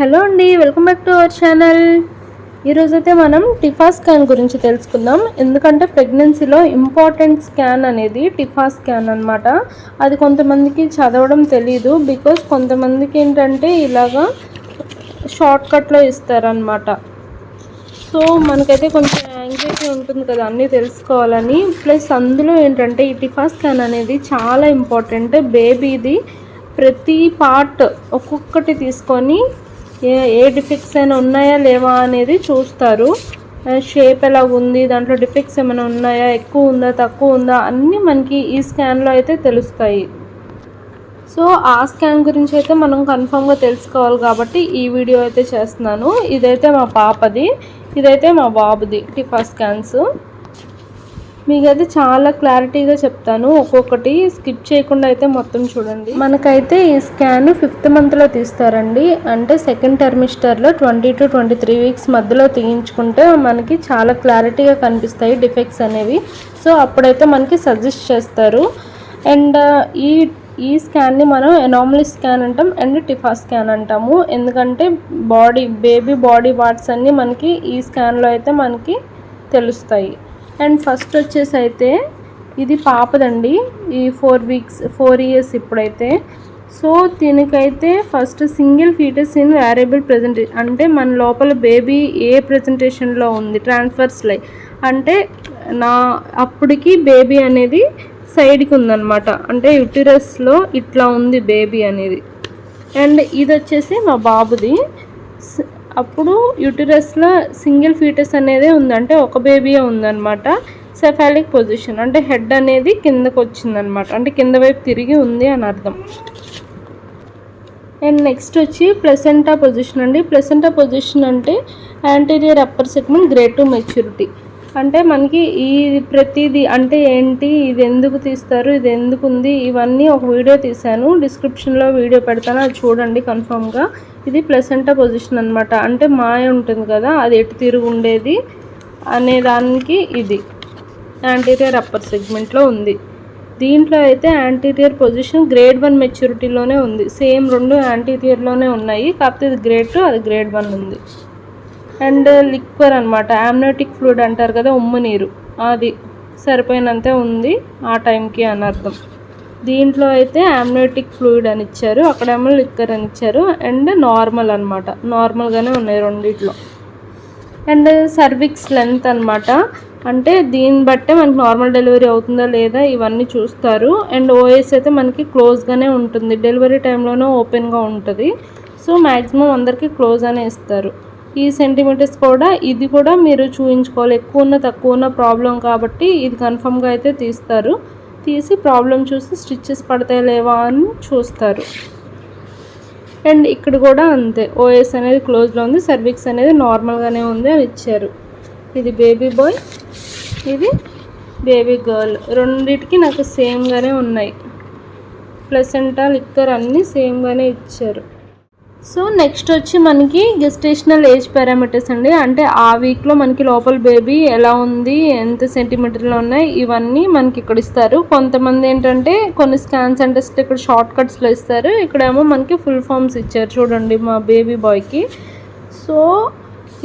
Hello అండి welcome back to our channel. ఈరోజైతే మనం టిఫా స్కాన్ గురించి తెలుసుకుందాం. ఎందుకంటే ప్రెగ్నెన్సీలో ఇంపార్టెంట్ స్కాన్ అనేది టిఫా స్కాన్ అన్నమాట. అది కొంతమందికి చదవడం తెలీదు. బికాస్ కొంతమందికి ఏంటంటే ఇలాగా షార్ట్ కట్లో ఇస్తారనమాట సో మనకైతే కొంచెం యాంగ్జైటీ ఉంటుంది కదా అన్నీ తెలుసుకోవాలని. ప్లస్ అందులో ఏంటంటే ఈ టిఫా స్కాన్ అనేది చాలా ఇంపార్టెంట్. బేబీది ప్రతి పార్ట్ ఒక్కొక్కటి తీసుకొని ఏ ఏ డిఫెక్ట్స్ అయినా ఉన్నాయా లేవా అనేది చూస్తారు. షేప్ ఎలా ఉంది దాంట్లో డిఫెక్ట్స్ ఏమైనా ఉన్నాయా ఎక్కువ ఉందా తక్కువ ఉందా అన్నీ మనకి ఈ స్కాన్లో అయితే తెలుస్తాయి. సో ఆ స్కాన్ గురించి అయితే మనం కన్ఫామ్గా తెలుసుకోవాలి కాబట్టి ఈ వీడియో అయితే చేస్తున్నాను. ఇదైతే మా పాపది ఇదైతే మా బాబుది టిఫా స్కాన్స్. మీకైతే చాలా క్లారిటీగా చెప్తాను. ఒక్కొక్కటి స్కిప్ చేయకుండా అయితే మొత్తం చూడండి. మనకైతే ఈ స్కాన్ ఫిఫ్త్ మంత్లో తీస్తారండి. అంటే second టర్మిస్టర్లో twenty two twenty three weeks మధ్యలో తీయించుకుంటే మనకి చాలా క్లారిటీగా కనిపిస్తాయి డిఫెక్ట్స్ అనేవి. సో అప్పుడైతే మనకి సజెస్ట్ చేస్తారు. అండ్ ఈ ఈ స్కాన్ని మనం ఎనామలీ స్కాన్ అంటాం అండ్ టిఫా స్కాన్ అంటాము. ఎందుకంటే బాడీ బేబీ బాడీ పార్ట్స్ అన్నీ మనకి ఈ స్కాన్లో అయితే మనకి తెలుస్తాయి. అండ్ ఫస్ట్ వచ్చేసి అయితే ఇది పాపదండి. ఈ ఫోర్ వీక్స్ ఫోర్ ఇయర్స్ ఇప్పుడైతే. సో దీనికైతే first single fetus in variable presentation అంటే మన లోపల బేబీ ఏ ప్రజెంటేషన్లో ఉంది? ట్రాన్స్ఫర్స్ లై అంటే నా అప్పటికి బేబీ అనేది సైడ్కి ఉందన్నమాట. అంటే యుటిరస్లో ఇట్లా ఉంది బేబీ అనేది. అండ్ ఇది వచ్చేసి మా బాబుది. అప్పుడు యూటిరస్లో సింగిల్ ఫీటస్ అనేదే ఉంది అంటే ఒక బేబీయే ఉందన్నమాట. సెఫాలిక్ పొజిషన్ అంటే హెడ్ అనేది కిందకు వచ్చిందనమాట అంటే కింద వైపు తిరిగి ఉంది అని అర్థం. అండ్ నెక్స్ట్ వచ్చి ప్లెసెంటా పొజిషన్ అండి. ప్లెసెంటా పొజిషన్ అంటే anterior upper segment grade two maturity అంటే మనకి ఈ ప్రతిదీ అంటే ఏంటి ఇది ఎందుకు తీస్తారు ఇది ఎందుకు ఉంది ఇవన్నీ ఒక వీడియో తీశాను. డిస్క్రిప్షన్లో వీడియో పెడతాను అది చూడండి కన్ఫామ్గా. ఇది ప్లసెంటా పొజిషన్ అనమాట అంటే మాయ ఉంటుంది కదా అది ఎటు తిరుగు ఉండేది అనే దానికి ఇది. యాంటీరియర్ అప్పర్ సెగ్మెంట్లో ఉంది. దీంట్లో అయితే యాంటీరియర్ పొజిషన్ గ్రేడ్ వన్ మెచ్యూరిటీలోనే ఉంది. సేమ్ రెండు యాంటీరియర్లోనే ఉన్నాయి. కాకపోతే ఇది గ్రేడ్ టూ అది గ్రేడ్ వన్ ఉంది. అండ్ లిక్వర్ అనమాట యామ్నోటిక్ ఫ్లూయిడ్ అంటారు కదా ఉమ్ము నీరు. అది సరిపోయినంతే ఉంది ఆ టైంకి అని అర్థం. దీంట్లో అయితే యామ్నోటిక్ ఫ్లూయిడ్ అని ఇచ్చారు అక్కడేమో లిక్కర్ అని ఇచ్చారు అండ్ నార్మల్ అనమాట నార్మల్గానే ఉన్నాయి రెండిట్లో. అండ్ సర్విక్స్ లెంత్ అన్నమాట. అంటే దీన్ని బట్టే మనకి నార్మల్ డెలివరీ అవుతుందా లేదా ఇవన్నీ చూస్తారు. అండ్ ఓఎస్ అయితే మనకి క్లోజ్గానే ఉంటుంది. డెలివరీ టైంలోనే ఓపెన్గా ఉంటుంది. సో మ్యాక్సిమం అందరికీ క్లోజ్ అనే ఇస్తారు. ఈ సెంటీమీటర్స్ కూడా ఇది కూడా మీరు చూయించుకోవాలి. ఎక్కువ ఉన్న తక్కువ ఉన్న ప్రాబ్లం కాబట్టి ఇది కన్ఫర్మ్గా అయితే తీస్తారు. తీసి ప్రాబ్లం చూసి స్టిచ్చెస్ పడతాయి లేవా అని చూస్తారు. అండ్ ఇక్కడ కూడా అంతే. ఓఎస్ అనేది క్లోజ్లో ఉంది. సర్విక్స్ అనేది నార్మల్గానే ఉంది అని ఇచ్చారు. ఇది బేబీ బాయ్ ఇది బేబీ గర్ల్ రెండిటికి నాకు సేమ్గానే ఉన్నాయి. ప్లసెంటా లిక్కర్ అన్నీ సేమ్గానే ఇచ్చారు. సో నెక్స్ట్ వచ్చి మనకి గెస్టేషనల్ ఏజ్ పారామీటర్స్ అండి. అంటే ఆ వీక్లో మనకి లోపల బేబీ ఎలా ఉంది ఎంత సెంటీమీటర్లో ఉన్నాయి ఇవన్నీ మనకి ఇక్కడ ఇస్తారు. కొంతమంది ఏంటంటే కొన్ని స్కాన్స్ అంటే ఇక్కడ షార్ట్ కట్స్లో ఇస్తారు. ఇక్కడేమో మనకి ఫుల్ ఫామ్స్ ఇచ్చారు చూడండి మా బేబీ బాయ్కి సో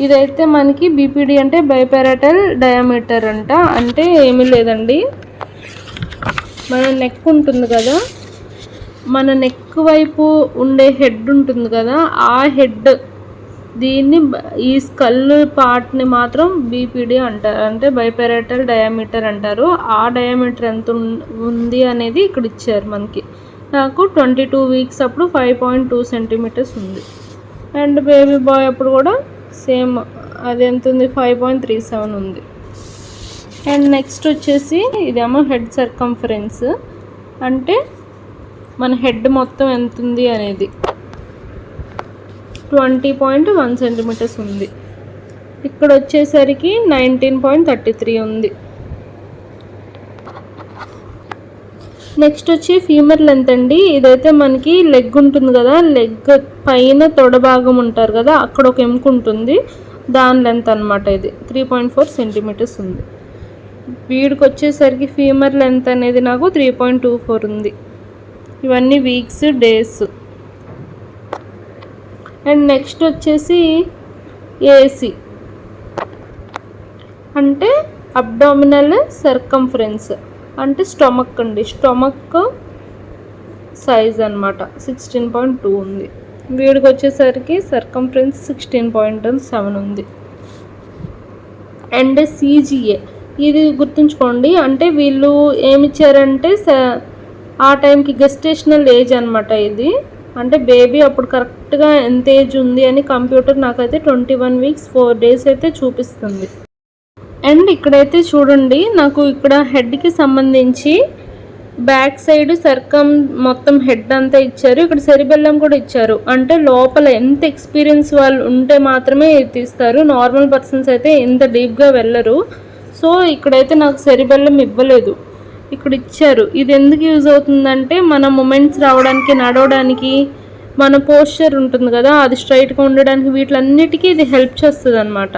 ఇదైతే మనకి బీపీడీ అంటే బైపారటల్ డయామీటర్ అంట. అంటే ఏమీ లేదండి. మన నెక్ ఉంటుంది కదా. మన నెక్ వైపు ఉండే హెడ్ ఉంటుంది కదా ఆ హెడ్ దీన్ని ఈ స్కల్ పార్ట్ని మాత్రం బీపీడీ అంటారు అంటే బైపెరాటల్ డయామీటర్ అంటారు. ఆ డయామీటర్ ఎంత ఉంది అనేది ఇక్కడ ఇచ్చారు మనకి. నాకు ట్వంటీ టూ వీక్స్ అప్పుడు ఫైవ్ పాయింట్ టూ సెంటీమీటర్స్ ఉంది. అండ్ బేబీ బాయ్ అప్పుడు కూడా సేమ్ అది ఎంత ఉంది? ఫైవ్ పాయింట్ త్రీ సెవెన్ ఉంది. అండ్ నెక్స్ట్ వచ్చేసి ఇదేమో హెడ్ సర్కంఫరెన్స్ అంటే మన హెడ్ మొత్తం ఎంత ఉంది అనేది. ట్వంటీ పాయింట్ వన్ సెంటీమీటర్స్ ఉంది. ఇక్కడ వచ్చేసరికి నైన్టీన్ పాయింట్ థర్టీ త్రీ ఉంది. నెక్స్ట్ వచ్చి ఫీమర్ లెంత్ అండి. ఇదైతే మనకి లెగ్ ఉంటుంది కదా లెగ్ పైన తొడ భాగం ఉంటారు కదా అక్కడ ఒక ఎముక ఉంటుంది. దాని లెంత్ అనమాట ఇది. త్రీ పాయింట్ ఫోర్ సెంటీమీటర్స్ ఉంది. వీడికి వచ్చేసరికి ఫీమర్ లెంత్ అనేది నాకు త్రీ పాయింట్ టూ ఫోర్ ఉంది. ఇవన్నీ వీక్స్ డేస్ అండ్ నెక్స్ట్ వచ్చేసి ఏసీ అంటే అబ్డామినల్ సర్కంఫరెన్స్ అంటే స్టొమక్ అండి. స్టొమక్ సైజ్ అనమాట సిక్స్టీన్ పాయింట్ టూ ఉంది. వీడికి వచ్చేసరికి సర్కంఫరెన్స్ సిక్స్టీన్ పాయింట్ సెవెన్ ఉంది. అండ్ సీజీఏ ఇది గుర్తుంచుకోండి. అంటే వీళ్ళు ఏమిచ్చారంటే స ఆ టైంకి గెస్టేషనల్ ఏజ్ అనమాట ఇది. అంటే బేబీ అప్పుడు కరెక్ట్గా ఎంత ఏజ్ ఉంది అని కంప్యూటర్ నాకైతే twenty one weeks four days అయితే చూపిస్తుంది. అండ్ ఇక్కడైతే చూడండి నాకు ఇక్కడ హెడ్కి సంబంధించి బ్యాక్ సైడ్ సర్కం మొత్తం హెడ్ అంతా ఇచ్చారు. ఇక్కడ సెరిబెల్లం కూడా ఇచ్చారు. అంటే లోపల ఎంత ఎక్స్పీరియన్స్ వాళ్ళు ఉంటే మాత్రమే తీస్తారు. నార్మల్ పర్సన్స్ అయితే ఇంత డీప్గా వెళ్ళరు. సో ఇక్కడైతే నాకు సెరిబెల్లం ఇవ్వలేదు. ఇక్కడ ఇచ్చారు ఇది ఎందుకు యూజ్ అవుతుందంటే మన మూమెంట్స్ రావడానికి నడవడానికి మన పోస్చర్ ఉంటుంది కదా అది స్ట్రైట్గా ఉండడానికి వీటిలన్నిటికీ ఇది హెల్ప్ చేస్తుంది అనమాట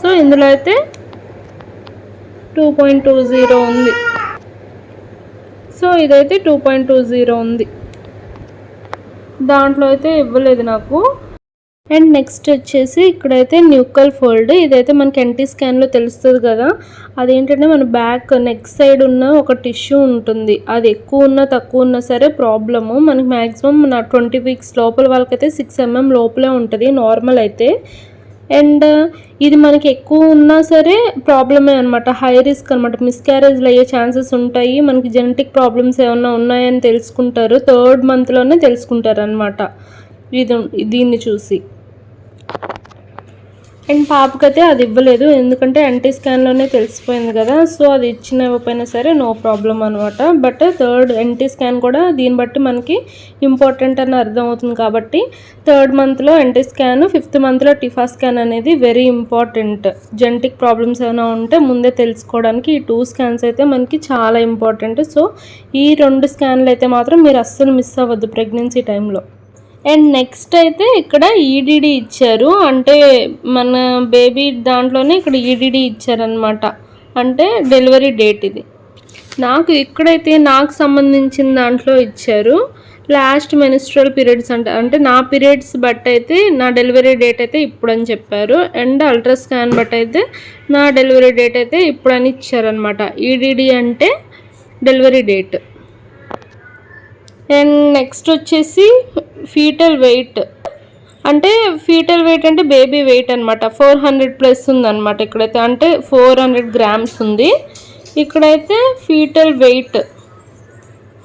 సో ఇందులో అయితే టూ పాయింట్ టూ జీరో ఉంది. సో ఇదైతే టూ పాయింట్ టూ జీరో ఉంది. దాంట్లో అయితే ఇవ్వలేదు నాకు. అండ్ నెక్స్ట్ వచ్చేసి ఇక్కడైతే న్యూకల్ ఫోల్డ్. ఇదైతే మనకి ఎన్టీ స్కాన్లో తెలుస్తుంది కదా. అదేంటంటే మన బ్యాక్ నెక్ సైడ్ ఉన్న ఒక టిష్యూ ఉంటుంది. అది ఎక్కువ ఉన్నా తక్కువ ఉన్నా సరే ప్రాబ్లము మనకి మ్యాక్సిమం నా ట్వంటీ వీక్స్ లోపల వాళ్ళకైతే సిక్స్ ఎంఎం లోపలే ఉంటుంది నార్మల్ అయితే. అండ్ ఇది మనకి ఎక్కువ ఉన్నా సరే ప్రాబ్లమే అనమాట హై రిస్క్ అనమాట మిస్క్యారేజ్లు అయ్యే ఛాన్సెస్ ఉంటాయి. మనకి జెనెటిక్ ప్రాబ్లమ్స్ ఏమైనా ఉన్నాయని తెలుసుకుంటారు. థర్డ్ మంత్లోనే తెలుసుకుంటారు అనమాట ఇది దీన్ని చూసి. అండ్ పాపకైతే అది ఇవ్వలేదు. ఎందుకంటే ఎన్టీ స్కాన్లోనే తెలిసిపోయింది కదా. సో అది ఇచ్చిన ఇవ్వకపోయినా సరే నో ప్రాబ్లం అనమాట బట్ థర్డ్ ఎన్టీ స్కాన్ కూడా దీన్ని బట్టి మనకి ఇంపార్టెంట్ అని అర్థం అవుతుంది కాబట్టి థర్డ్ మంత్లో ఎన్టీ స్కాన్ ఫిఫ్త్ మంత్లో టిఫా స్కాన్ అనేది వెరీ ఇంపార్టెంట్. జెనటిక్ ప్రాబ్లమ్స్ ఏమైనా ఉంటే ముందే తెలుసుకోవడానికి ఈ టూ స్కాన్స్ అయితే మనకి చాలా ఇంపార్టెంట్. సో ఈ రెండు స్కాన్లు అయితే మాత్రం మీరు అస్సలు మిస్ అవ్వద్దు ప్రెగ్నెన్సీ టైంలో. అండ్ నెక్స్ట్ అయితే ఇక్కడ ఈడిడి ఇచ్చారు. అంటే మన బేబీ దాంట్లోనే ఇక్కడ ఈడిడి ఇచ్చారనమాట అంటే డెలివరీ డేట్ ఇది. నాకు ఇక్కడైతే నాకు సంబంధించిన దాంట్లో ఇచ్చారు. లాస్ట్ మెనిస్ట్రల్ పీరియడ్స్ అంటే అంటే నా పీరియడ్స్ బట్ అయితే నా డెలివరీ డేట్ అయితే ఇప్పుడని చెప్పారు. అండ్ అల్ట్రా స్కాన్ బట్ అయితే నా డెలివరీ డేట్ అయితే ఇప్పుడని ఇచ్చారనమాట ఈడిడి అంటే డెలివరీ డేట్ అండ్ నెక్స్ట్ వచ్చేసి ఫీటల్ వెయిట్ అంటే ఫీటల్ వెయిట్ అంటే బేబీ వెయిట్ అనమాట ఫోర్ హండ్రెడ్ ప్లస్ ఉందన్నమాట ఇక్కడైతే. అంటే ఫోర్ హండ్రెడ్ గ్రామ్స్ ఉంది. ఇక్కడైతే fetal weight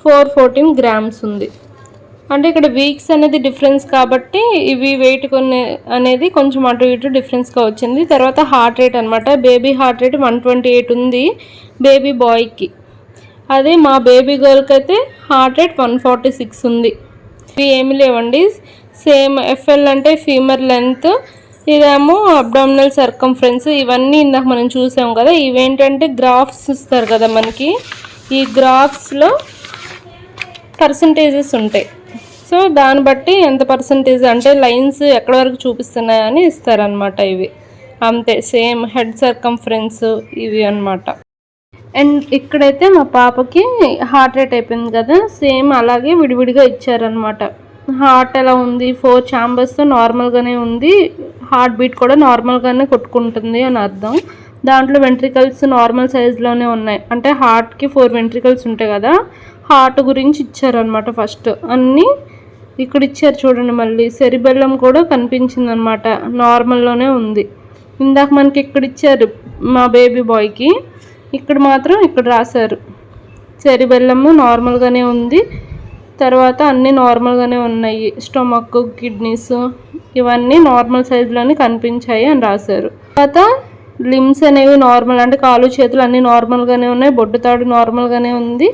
four fourteen grams ఉంది. అంటే ఇక్కడ వీక్స్ అనేది డిఫరెన్స్ కాబట్టి ఇవి వెయిట్ కొన్ని అనేది కొంచెం అటు ఇటు డిఫరెన్స్గా వచ్చింది. తర్వాత హార్ట్ రేట్ అనమాట baby heart rate one twenty eight ఉంది బేబీ బాయ్కి అదే మా బేబీ గర్ల్కి అయితే heart rate one forty six ఉంది. ఇవి ఏమి లేవండి. సేమ్ ఎఫ్ఎల్ అంటే ఫీమర్ లెంత్ ఇదేమో అబ్డామినల్ సర్కంఫరెన్స్ ఇవన్నీ ఇందాక మనం చూసాం కదా. ఇవేంటంటే గ్రాఫ్స్ ఇస్తారు కదా మనకి. ఈ గ్రాఫ్స్లో పర్సంటేజెస్ ఉంటాయి. సో దాన్ని బట్టి ఎంత పర్సంటేజ్ అంటే లైన్స్ ఎక్కడ వరకు చూపిస్తున్నాయని ఇస్తారనమాట ఇవి. అంతే సేమ్ హెడ్ సర్కంఫరెన్స్ ఇవి అనమాట అండ్ ఇక్కడైతే మా పాపకి హార్ట్ రేట్ అయిపోయింది కదా సేమ్ అలాగే విడివిడిగా ఇచ్చారనమాట హార్ట్ ఎలా ఉంది? ఫోర్ ఛాంబర్స్తో నార్మల్గానే ఉంది. హార్ట్ బీట్ కూడా నార్మల్గానే కొట్టుకుంటుంది అని అర్థం. దాంట్లో వెంట్రికల్స్ నార్మల్ సైజులోనే ఉన్నాయి. అంటే హార్ట్కి ఫోర్ వెంట్రికల్స్ ఉంటాయి కదా హార్ట్ గురించి ఇచ్చారనమాట ఫస్ట్ అన్నీ ఇక్కడ ఇచ్చారు చూడండి మళ్ళీ. సెరిబెల్లం కూడా కనిపించింది అనమాట నార్మల్లోనే ఉంది. ఇందాక మనకి ఇక్కడ ఇచ్చారు మా బేబీ బాయ్కి ఇక్కడ మాత్రం ఇక్కడ రాశారు. బెల్లము నార్మల్గానే ఉంది. తర్వాత అన్నీ నార్మల్గానే ఉన్నాయి. స్టమక్ కిడ్నీస్ ఇవన్నీ నార్మల్ సైజులోనే కనిపించాయి అని రాశారు. తర్వాత లిమ్స్ అనేవి నార్మల్ అంటే కాలు చేతులు అన్నీ నార్మల్గానే ఉన్నాయి. బొడ్డు తాడు నార్మల్గానే ఉంది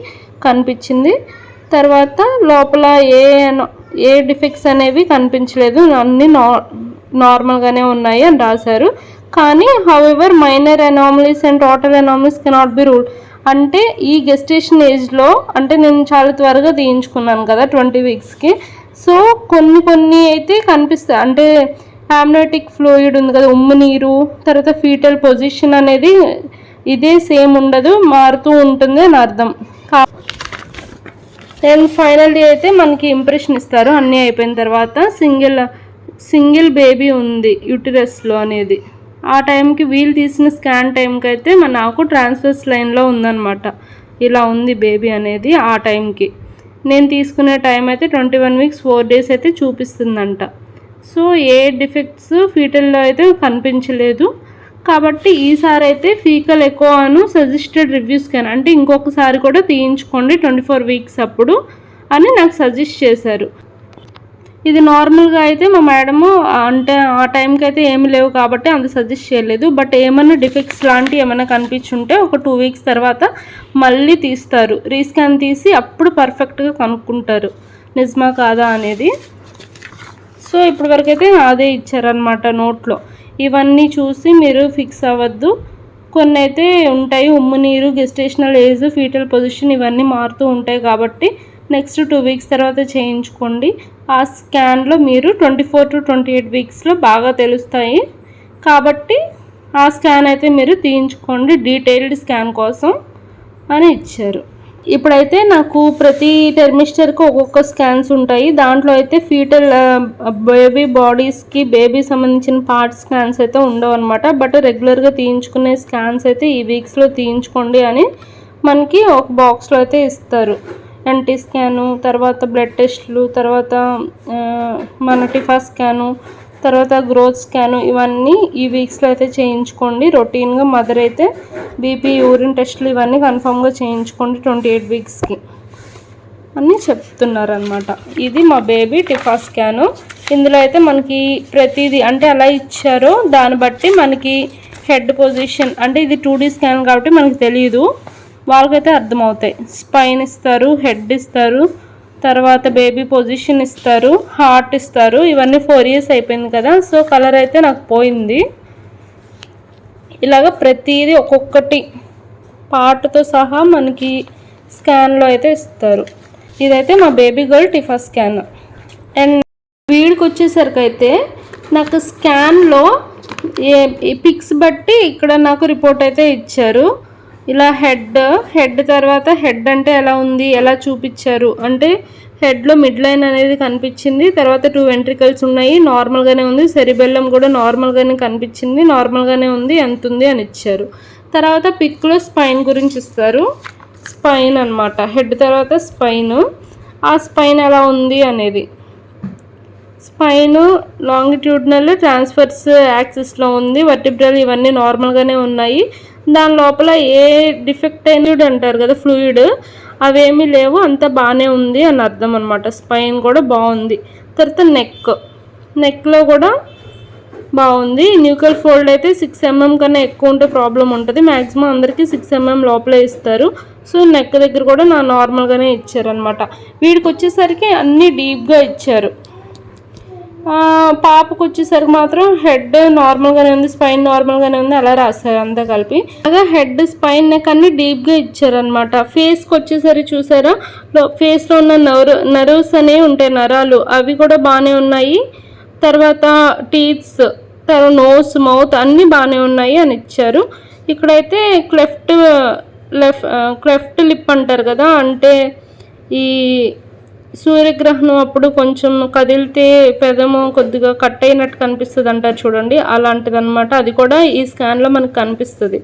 కనిపించింది. తర్వాత లోపల ఏ ఏ డిఫెక్ట్స్ అనేవి కనిపించలేదు. అన్నీ నార్మల్గానే ఉన్నాయి అని రాశారు. కానీ however minor anomalies and total anomalies cannot be rule అంటే ఈ గెస్టేషన్ ఏజ్లో అంటే నేను చాలా త్వరగా తీయించుకున్నాను కదా ట్వంటీ వీక్స్కి సో కొన్ని కొన్ని అయితే కనిపిస్తాయి. అంటే హామ్నోటిక్ ఫ్లూయిడ్ ఉంది కదా ఉమ్ము నీరు తర్వాత ఫీటల్ పొజిషన్ అనేది ఇదే సేమ్ ఉండదు మారుతూ ఉంటుంది అని అర్థం. అండ్ ఫైనల్ అయితే మనకి ఇంప్రెషన్ ఇస్తారు. అన్నీ అయిపోయిన తర్వాత సింగిల్ సింగిల్ బేబీ ఉంది యూటిరస్లో అనేది. ఆ టైంకి వీలు తీసిన స్కాన్ టైంకి అయితే మా నాకు ట్రాన్స్ఫర్స్ లైన్లో ఉందన్నమాట. ఇలా ఉంది బేబీ అనేది ఆ టైంకి. నేను తీసుకునే టైం అయితే twenty one weeks four days అయితే చూపిస్తుందంట. సో ఏ డిఫెక్ట్స్ ఫీటల్లో అయితే కనిపించలేదు. కాబట్టి ఈసారి అయితే ఫీకల్ ఎక్కువ అను సజెస్టెడ్ రివ్యూస్ కానీ అంటే ఇంకొకసారి కూడా తీయించుకోండి ట్వంటీ ఫోర్ వీక్స్ అప్పుడు అని నాకు సజెస్ట్ చేశారు. ఇది నార్మల్గా అయితే మా మేడము అంటే ఆ టైంకి అయితే ఏమి లేవు కాబట్టి అంత సజెస్ట్ చేయలేదు. బట్ ఏమైనా డిఫెక్ట్స్ లాంటివి ఏమైనా కనిపించుంటే ఒక టూ వీక్స్ తర్వాత మళ్ళీ తీస్తారు. రీస్కాన్ తీసి అప్పుడు పర్ఫెక్ట్గా కనుక్కుంటారు. నిజమా కాదా అనేది. సో ఇప్పటి వరకు అయితే అదే ఇచ్చారనమాట నోట్లో. ఇవన్నీ చూసి మీరు ఫిక్స్ అవ్వద్దు. కొన్ని అయితే ఉంటాయి ఉమ్ము నీరు గెస్టేషనల్ ఏజ్ ఫీటల్ పొజిషన్ ఇవన్నీ మారుతూ ఉంటాయి కాబట్టి నెక్స్ట్ టూ వీక్స్ తర్వాత చేయించుకోండి. ఆ స్కాన్లో మీరు twenty four to twenty eight వీక్స్లో బాగా తెలుస్తాయి. కాబట్టి ఆ స్కాన్ అయితే మీరు తీయించుకోండి. డీటెయిల్డ్ స్కాన్ కోసం అని ఇచ్చారు. ఇప్పుడైతే నాకు ప్రతి టెర్మిస్టర్కి ఒక్కొక్క స్కాన్స్ ఉంటాయి. దాంట్లో అయితే ఫీటల్ బేబీ బాడీస్కి బేబీ సంబంధించిన పార్ట్ స్కాన్స్ అయితే ఉండవు అనమాట బట్ రెగ్యులర్గా తీయించుకునే స్కాన్స్ అయితే ఈ వీక్స్లో తీయించుకోండి అని మనకి ఒక బాక్స్లో అయితే ఇస్తారు. ఎన్టీ స్కాను తర్వాత బ్లడ్ టెస్ట్లు తర్వాత మన టిఫా స్కాను తర్వాత గ్రోత్ స్కాను ఇవన్నీ ఈ వీక్స్లో అయితే చేయించుకోండి. రొటీన్గా మదర్ అయితే బీపీ యూరిన్ టెస్ట్లు ఇవన్నీ కన్ఫామ్గా చేయించుకోండి ట్వంటీ ఎయిట్ వీక్స్కి. అని చెప్తున్నారనమాట ఇది మా బేబీ టిఫా స్కాను. ఇందులో అయితే మనకి ప్రతిదీ అంటే అలా ఇచ్చారో దాన్ని బట్టి మనకి హెడ్ పొజిషన్ అంటే ఇది టూ డీ స్కాన్ కాబట్టి మనకి తెలియదు వాళ్ళకైతే అర్థమవుతాయి. స్పైన్ ఇస్తారు హెడ్ ఇస్తారు తర్వాత బేబీ పొజిషన్ ఇస్తారు హార్ట్ ఇస్తారు. ఇవన్నీ ఫోర్ ఇయర్స్ అయిపోయింది కదా సో కలర్ అయితే నాకు పోయింది. ఇలాగ ప్రతిదీ ఒక్కొక్కటి పార్ట్తో సహా మనకి స్కాన్లో అయితే ఇస్తారు. ఇదైతే మా baby girl TIFFA scan. And వీడికి వచ్చేసరికి అయితే నాకు స్కాన్లో ఏ పిక్స్ బట్టి ఇక్కడ నాకు రిపోర్ట్ అయితే ఇచ్చారు. ఇలా హెడ్ హెడ్ తర్వాత హెడ్ అంటే ఎలా ఉంది ఎలా చూపించారు? అంటే హెడ్లో మిడ్ లైన్ అనేది కనిపించింది తర్వాత టూ వెంట్రికల్స్ ఉన్నాయి నార్మల్గానే ఉంది సెరిబెల్లం కూడా నార్మల్గానే కనిపించింది నార్మల్గానే ఉంది ఎంత ఉంది అని ఇచ్చారు. తర్వాత పిక్లో స్పైన్ గురించి ఇస్తారు. స్పైన్ అనమాట హెడ్ తర్వాత స్పైన్. ఆ స్పైన్ ఎలా ఉంది అనేది. స్పైన్ లాంగిట్యూడ్నల్ ట్రాన్స్ఫర్స్ యాక్సిస్లో ఉంది వర్టిబ్రల్ ఇవన్నీ నార్మల్గానే ఉన్నాయి. దాని లోపల ఏ డిఫెక్ట్ అయినడ్ అంటారు కదా ఫ్లూయిడ్. అవేమీ లేవు అంత బాగానే ఉంది అని అర్థం అనమాట స్పైన్ కూడా బాగుంది. తర్వాత నెక్. నెక్లో కూడా బాగుంది. న్యూకల్ ఫోల్డ్ అయితే సిక్స్ ఎంఎం కన్నా ఎక్కువ ఉంటే ప్రాబ్లం ఉంటుంది. మ్యాక్సిమం అందరికీ సిక్స్ ఎంఎం లోపలే ఇస్తారు. సో నెక్ దగ్గర కూడా నా నార్మల్గానే ఇచ్చారనమాట వీడికి వచ్చేసరికి అన్నీ డీప్గా ఇచ్చారు. పాపకు వచ్చేసరికి మాత్రం హెడ్ నార్మల్గానే ఉంది స్పైన్ నార్మల్గానే ఉంది అలా రాశారు అంతా కలిపి. అలాగే హెడ్ స్పైన్ నెక్ అన్ని డీప్గా ఇచ్చారనమాట ఫేస్కి వచ్చేసరికి చూసారా? ఫేస్లో ఉన్న నర్వ్ నర్వ్స్ అనేవి ఉంటాయి నరాలు. అవి కూడా బాగానే ఉన్నాయి. తర్వాత టీత్స్ తర్వాత నోస్ మౌత్ అన్నీ బాగానే ఉన్నాయి అని ఇచ్చారు. ఇక్కడైతే క్లెఫ్ట్ లెఫ్ట్ క్లెఫ్ట్ లిప్ అంటారు కదా అంటే ఈ సూర్యగ్రహణం అప్పుడు కొంచెం కదిలితే పెదము కొద్దిగా కట్ అయినట్టు కనిపిస్తుంది అంటారు చూడండి. అలాంటిది అనమాట అది కూడా ఈ స్కాన్లో మనకు కనిపిస్తుంది.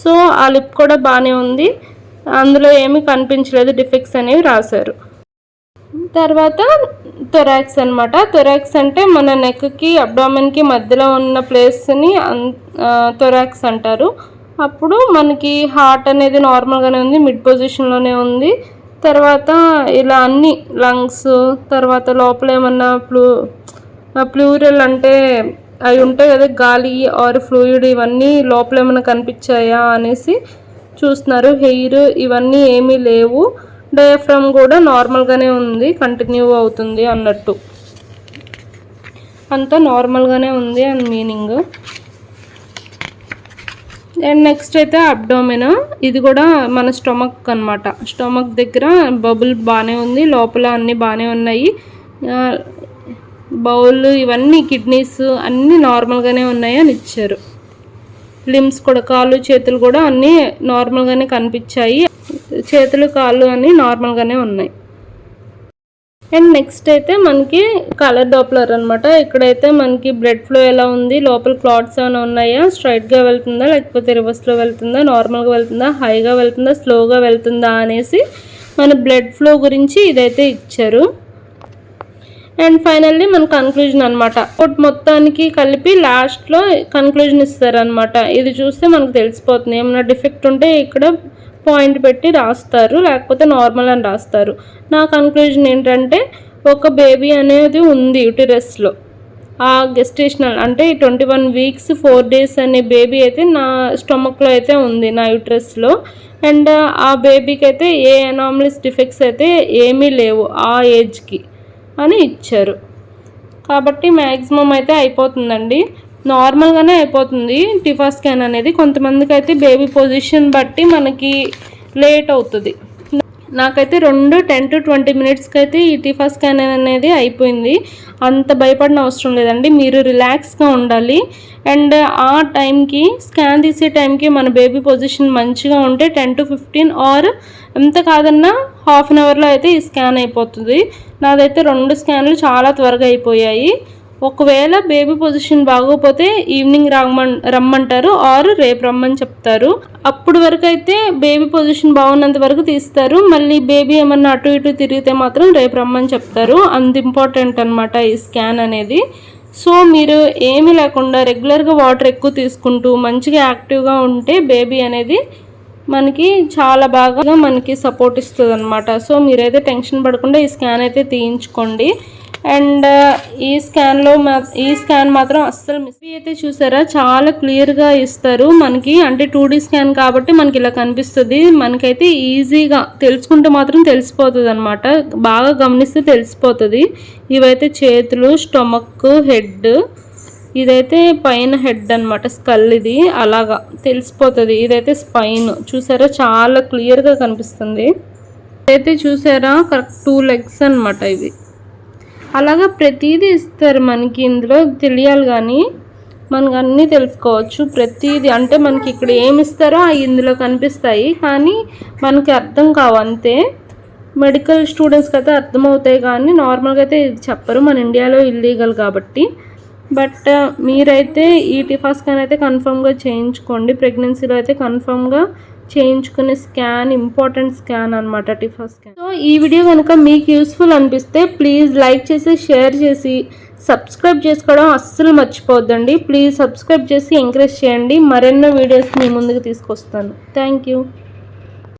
సో ఆ లిప్ కూడా బాగానే ఉంది. అందులో ఏమీ కనిపించలేదు. డిఫెక్ట్స్ అనేవి రాశారు. తర్వాత థొరాక్స్ అనమాట థొరాక్స్ అంటే మన నెక్కి అబ్డామెన్కి మధ్యలో ఉన్న ప్లేస్ని థొరాక్స్ అంటారు. అప్పుడు మనకి హార్ట్ అనేది నార్మల్గానే ఉంది. మిడ్ పొజిషన్లోనే ఉంది. తర్వాత ఇలా అన్ని లంగ్స్ తర్వాత లోపల ఏమన్నా ప్లూ ప్లూరల్ అంటే అవి ఉంటాయి కదా గాలి ఆర్ ఫ్లూయిడ్ ఇవన్నీ లోపల ఏమైనా కనిపించాయా అనేసి చూస్తున్నారు. హెయిర్ ఇవన్నీ ఏమీ లేవు. డయాఫ్రమ్ కూడా నార్మల్గానే ఉంది కంటిన్యూ అవుతుంది అన్నట్టు. అంతా నార్మల్గానే ఉంది అని మీనింగ్ అండ్ నెక్స్ట్ అయితే అబ్డోమెన్ ఇది కూడా మన స్టొమక్ అనమాట స్టొమక్ దగ్గర బబుల్ బాగానే ఉంది. లోపల అన్నీ బాగానే ఉన్నాయి. బౌల్ ఇవన్నీ కిడ్నీస్ అన్నీ నార్మల్గానే ఉన్నాయి అని ఇచ్చారు. లిమ్స్ కూడా కాళ్ళు చేతులు కూడా అన్నీ నార్మల్గానే కనిపించాయి. చేతులు కాళ్ళు అన్నీ నార్మల్గానే ఉన్నాయి. అండ్ నెక్స్ట్ అయితే మనకి కలర్ డాప్లర్ అనమాట ఇక్కడైతే మనకి బ్లడ్ ఫ్లో ఎలా ఉంది లోపల క్లాత్స్ ఏమైనా ఉన్నాయా? స్ట్రైట్గా వెళ్తుందా లేకపోతే రివర్స్లో వెళ్తుందా నార్మల్గా వెళ్తుందా హైగా వెళ్తుందా స్లోగా వెళ్తుందా అనేసి మన బ్లడ్ ఫ్లో గురించి ఇదైతే ఇచ్చారు. అండ్ ఫైనల్లీ మన కన్క్లూజన్ అనమాట మొత్తానికి కలిపి లాస్ట్లో కన్క్లూజన్ ఇస్తారనమాట ఇది చూస్తే మనకు తెలిసిపోతుంది. ఏమైనా డిఫెక్ట్ ఉంటే ఇక్కడ పాయింట్ పెట్టి రాస్తారు లేకపోతే నార్మల్ అని రాస్తారు. నా కన్క్లూజన్ ఏంటంటే ఒక బేబీ అనేది ఉంది యుటిరస్లో ఆ గెస్టేషనల్ అంటే twenty one weeks four days అనే బేబీ అయితే నా స్టొమక్లో అయితే ఉంది నా యూట్రస్లో అండ్ ఆ బేబీకి అయితే ఏ అనామలిస్ డిఫెక్ట్స్ అయితే ఏమీ లేవు ఆ ఏజ్కి అని ఇచ్చారు. కాబట్టి మ్యాక్సిమం అయితే అయిపోతుందండి. నార్మల్గానే అయిపోతుంది. టిఫా స్కాన్ అనేది కొంతమందికి అయితే బేబీ పొజిషన్ బట్టి మనకి లేట్ అవుతుంది. నాకైతే రెండు టెన్ టు ట్వంటీ మినిట్స్కి అయితే ఈ టిఫా స్కాన్ అనేది అయిపోయింది. అంత భయపడిన అవసరం లేదండి. మీరు రిలాక్స్గా ఉండాలి. అండ్ ఆ టైంకి స్కాన్ తీసే టైంకి మన బేబీ పొజిషన్ మంచిగా ఉంటే టెన్ టు ఫిఫ్టీన్ ఆర్ ఎంత కాదన్నా హాఫ్ అన్ అవర్లో అయితే ఈ స్కాన్ అయిపోతుంది. నాదైతే రెండు స్కాన్లు చాలా త్వరగా అయిపోయాయి. ఒకవేళ బేబీ పొజిషన్ బాగోపోతే ఈవినింగ్ రమ్మన్ రమ్మంటారు. ఆర్ రేపు రమ్మని చెప్తారు. అప్పుడు వరకు అయితే బేబీ పొజిషన్ బాగున్నంత వరకు తీస్తారు. మళ్ళీ బేబీ ఏమన్నా అటు ఇటు తిరిగితే మాత్రం రేపు రమ్మని చెప్తారు. అంత ఇంపార్టెంట్ అనమాట ఈ స్కాన్ అనేది. సో మీరు ఏమీ లేకుండా రెగ్యులర్గా వాటర్ ఎక్కువ తీసుకుంటూ మంచిగా యాక్టివ్గా ఉంటే బేబీ అనేది మనకి చాలా బాగా మనకి సపోర్ట్ ఇస్తుంది అనమాట సో మీరైతే టెన్షన్ పడకుండా ఈ స్కాన్ అయితే తీయించుకోండి. అండ్ ఈ స్కాన్లో మా ఈ స్కాన్ మాత్రం అస్సలు మిస్ అయితే చూసారా? చాలా క్లియర్గా ఇస్తారు మనకి. అంటే టూ డీ స్కాన్ కాబట్టి మనకి ఇలా కనిపిస్తుంది. మనకైతే ఈజీగా తెలుసుకుంటే మాత్రం తెలిసిపోతుంది అనమాట బాగా గమనిస్తే తెలిసిపోతుంది. ఇవైతే చేతులు స్టొమక్ హెడ్ ఇదైతే పైన హెడ్ అనమాట స్కల్ ఇది. అలాగా తెలిసిపోతుంది. ఇదైతే స్పైన్ చూసారా? చాలా క్లియర్గా కనిపిస్తుంది. ఇదైతే చూసారా? కరెక్ట్ టూ లెగ్స్ అనమాట ఇవి. అలాగా ప్రతిదీ ఇస్తారు మనకి ఇందులో. తెలియాలి కానీ మనకు అన్నీ తెలుసుకోవచ్చు. ప్రతిదీ అంటే మనకి ఇక్కడ ఏమి ఇస్తారో అవి ఇందులో కనిపిస్తాయి. కానీ మనకి అర్థం కావు అంతే మెడికల్ స్టూడెంట్స్కి అయితే అర్థమవుతాయి కానీ నార్మల్గా అయితే ఇది చెప్పరు. మన ఇండియాలో ఇల్లీగల్ కాబట్టి. బట్ మీరైతే ఈ టిఫా స్కాన్ అయితే కన్ఫర్మ్గా చేయించుకోండి. ప్రెగ్నెన్సీలో అయితే కన్ఫర్మ్గా చేయించుకునే స్కాన్ ఇంపార్టెంట్ స్కాన్ అనమాట టిఫా స్కాన్. సో ఈ వీడియో కనుక మీకు యూస్ఫుల్ అనిపిస్తే ప్లీజ్ లైక్ చేసి షేర్ చేసి సబ్స్క్రైబ్ చేసుకోవడం అస్సలు మర్చిపోద్దండి ప్లీజ్ సబ్స్క్రైబ్ చేసి ఎంకరేజ్ చేయండి. మరెన్నో వీడియోస్ మీ ముందుకు తీసుకొస్తాను. Thank you.